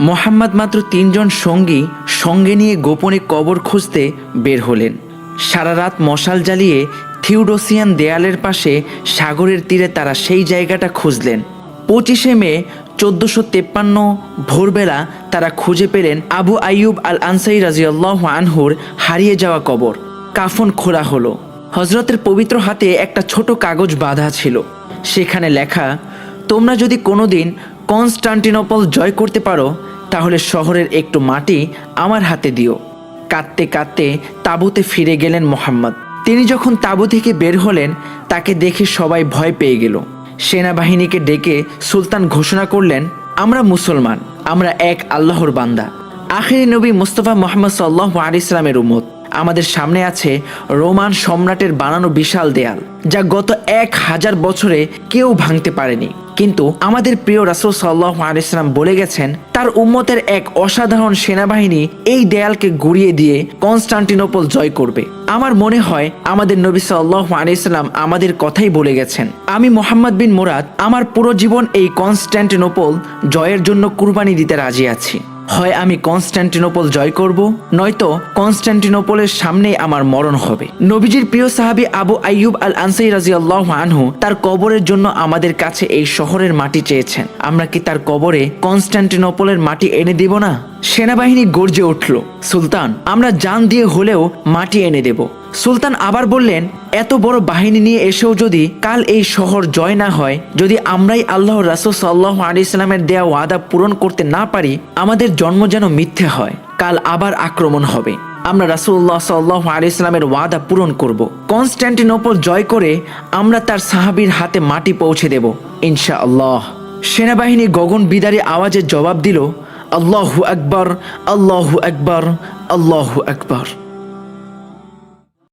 মোহাম্মদ মাত্র তিনজন সঙ্গী সঙ্গে নিয়ে গোপনে কবর খুঁজতে বের হলেন। সারা রাত মশাল জ্বালিয়ে থিউডোসিয়ান দেয়ালের পাশে সাগরের তীরে তারা সেই জায়গাটা খুঁজলেন। পঁচিশে মে চোদ্দশো তেপ্পান্ন ভোরবেলা তারা খুঁজে পেলেন আবু আইয়ুব আল আনসাই রাজিউল্লাহ আনহুর হারিয়ে যাওয়া কবর। কাফন খোলা হলো। হজরতের পবিত্র হাতে একটা ছোট কাগজ বাঁধা ছিল। সেখানে লেখা, তোমরা যদি কোনোদিন কনস্টান্টিনোপল জয় করতে পারো, তাহলে শহরের একটু মাটি আমার হাতে দিও। কাঁদতে কাঁদতে তাঁবুতে ফিরে গেলেন মোহাম্মদ। তিনি যখন তাঁবু থেকে বের হলেন, তাকে দেখে সবাই ভয় পেয়ে গেল। সেনাবাহিনীকে ডেকে সুলতান ঘোষণা করলেন, আমরা মুসলমান, আমরা এক আল্লাহর বান্দা। আখেরি নবী মুস্তফা মোহাম্মদ সাল্লাহ ইসলামের উম্মত। আমাদের সামনে আছে রোমান সম্রাটের বানানো বিশাল দেয়াল, যা গত এক হাজার বছরে কেউ ভাঙতে পারেনি। কিন্তু আমাদের প্রিয় রাসুল সাল্লাহ আলিয়াল্লাম বলে গেছেন, তার উম্মতের এক অসাধারণ সেনাবাহিনী এই দেয়ালকে গুড়িয়ে দিয়ে কনস্টান্টিনোপল জয় করবে। আমার মনে হয় আমাদের নবী সাল্লাহ আলিয়াল্লাম আমাদের কথাই বলে গেছেন, আমি মোহাম্মদ বিন মুরাদ, আমার পুরো জীবন এই কনস্ট্যান্টিনোপল জয়ের জন্য কুরবানি দিতে রাজি আছি। হয় আমি কনস্ট্যান্টিনোপল জয় করব, নয়তো কনস্ট্যান্টিনোপলের সামনেই আমার মরণ হবে। নবীজির প্রিয় সাহাবী আবু আইয়ুব আল আনসাই রাজি আনহু তার কবরের জন্য আমাদের কাছে এই শহরের মাটি চেয়েছেন। আমরা কি তার কবরে কনস্ট্যান্টিনোপলের মাটি এনে দিব না? সেনাবাহিনী গর্জে উঠল, সুলতান, আমরা জান দিয়ে হলেও মাটি এনে দেব। সুলতান আবার বললেন, এত বড় বাহিনী নিয়ে এসেও যদি কাল এই শহর জয় না হয়, যদি আমরাই আল্লাহ রাসুল সাল্লাহ আলি ইসলামের দেয়া ওয়াদা পূরণ করতে না পারি, আমাদের জন্ম যেন মিথ্যে হয়, কাল আবার আক্রমণ হবে। আমরা রাসুল্লাহ সাল্লাহ আলি ইসলামের ওয়াদা পূরণ করব। কনস্ট্যান্টিনোপল জয় করে আমরা তার সাহাবির হাতে মাটি পৌঁছে দেব ইনশা আল্লাহ সেনাবাহিনী গগন বিদারী আওয়াজে জবাব দিল, আল্লাহু আকবর আল্লাহু আকবর আল্লাহু আকবর।